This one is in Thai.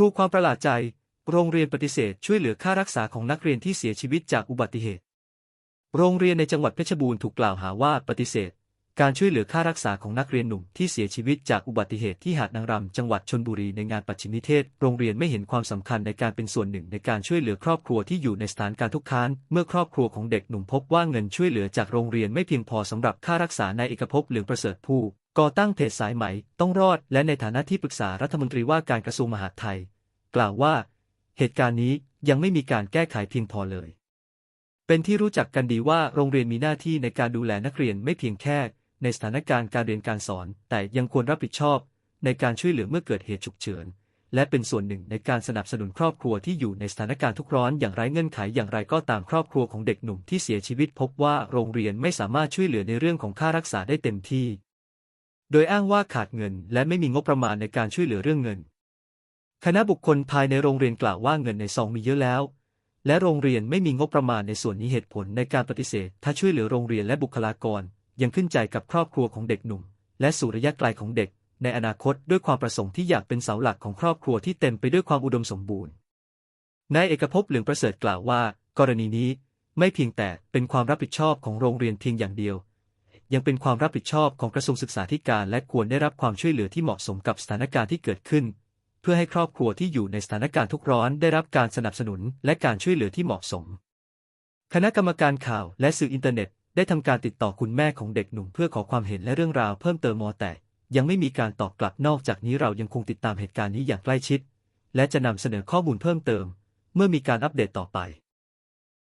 รูความประหลาดใจ โรงเรียนปฏิเสธช่วยเหลือค่ารักษาของนักเรียนที่เสียชีวิตจากอุบัติเหตุ โรงเรียนในจังหวัดเพชรบูรณ์ถูกกล่าวหาว่าปฏิเสธ การช่วยเหลือค่ารักษาของนักเรียนหนุ่มที่เสียชีวิตจากอุบัติเหตุที่หาดนางรำจังหวัดชนบุรีในงานปัจฉิมนิเทศ โรงเรียนไม่เห็นความสำคัญในการเป็นส่วนหนึ่งในการช่วยเหลือครอบครัวที่อยู่ในสถานการณ์ทุกข์ค้านเมื่อครอบครัวของเด็กหนุ่มพบว่าเงินช่วยเหลือจากโรงเรียนไม่เพียงพอสำหรับค่ารักษานายเอกภพเหลืองประเสริฐผู้ ก่อตั้งเพจสายไหมต้องรอดและในฐานะที่ปรึกษารัฐมนตรีว่าการกระทรวงมหาดไทย กล่าวว่า เหตุการณ์นี้ยังไม่มีการแก้ไขเพียงพอเลย เป็นที่รู้จักกันดีว่าโรงเรียนมีหน้าที่ในการดูแลนักเรียนไม่เพียงแค่ ในสถานการณ์การเรียนการสอน แต่ยังควรรับผิดชอบ ในการช่วยเหลือเมื่อเกิดเหตุฉุกเฉินและเป็นส่วนหนึ่งในการสนับสนุนครอบครัวที่อยู่ในสถานการณ์ทุกข์ร้อนอย่างไร้เงื่อนไขอย่างไรก็ตามครอบครัวของเด็กหนุ่มที่เสียชีวิตพบว่าโรงเรียนไม่สามารถช่วยเหลือในเรื่องของค่ารักษาได้เต็มที่ โดยอ้างว่าขาดเงิน และไม่มีงบประมาณในการช่วยเหลือเรื่องเงิน คณะบุคคลภายในโรงเรียนกล่าวว่าเงินในซองมีเยอะแล้ว และโรงเรียนไม่มีงบประมาณในส่วนนี้เหตุผลในการปฏิเสธ ถ้าช่วยเหลือโรงเรียนและบุคลากร ยังขึ้นใจกับครอบครัวของเด็กหนุ่ม และสู่ระยะไกลของเด็ก ในอนาคตด้วยความประสงค์ที่อยากเป็นเสาหลักของครอบครัวที่เต็มไปด้วยความอุดมสมบูรณ์นายเอกภพเหลืองประเสริฐกล่าวว่า กรณีนี้ ไม่เพียงแต่เป็นความรับผิดชอบของโรงเรียนเพียงอย่างเดียว ยังเป็นความรับผิดชอบของกระทรวงศึกษาธิการและควรได้รับความช่วยเหลือที่เหมาะสมกับสถานการณ์ที่เกิดขึ้น เพื่อให้ครอบครัวที่อยู่ในสถานการณ์ทุกข์ร้อนได้รับการสนับสนุนและการช่วยเหลือที่เหมาะสม คณะกรรมการข่าวและสื่ออินเทอร์เน็ต ได้ทำการติดต่อคุณแม่ของเด็กหนุ่มเพื่อขอความเห็นและเรื่องราวเพิ่มเติมมอแต่ยังไม่มีการตอบกลับนอกจากนี้เรายังคงติดตามเหตุการณ์นี้อย่างใกล้ชิด และจะนำเสนอข้อมูลเพิ่มเติม เมื่อมีการอัปเดตต่อไป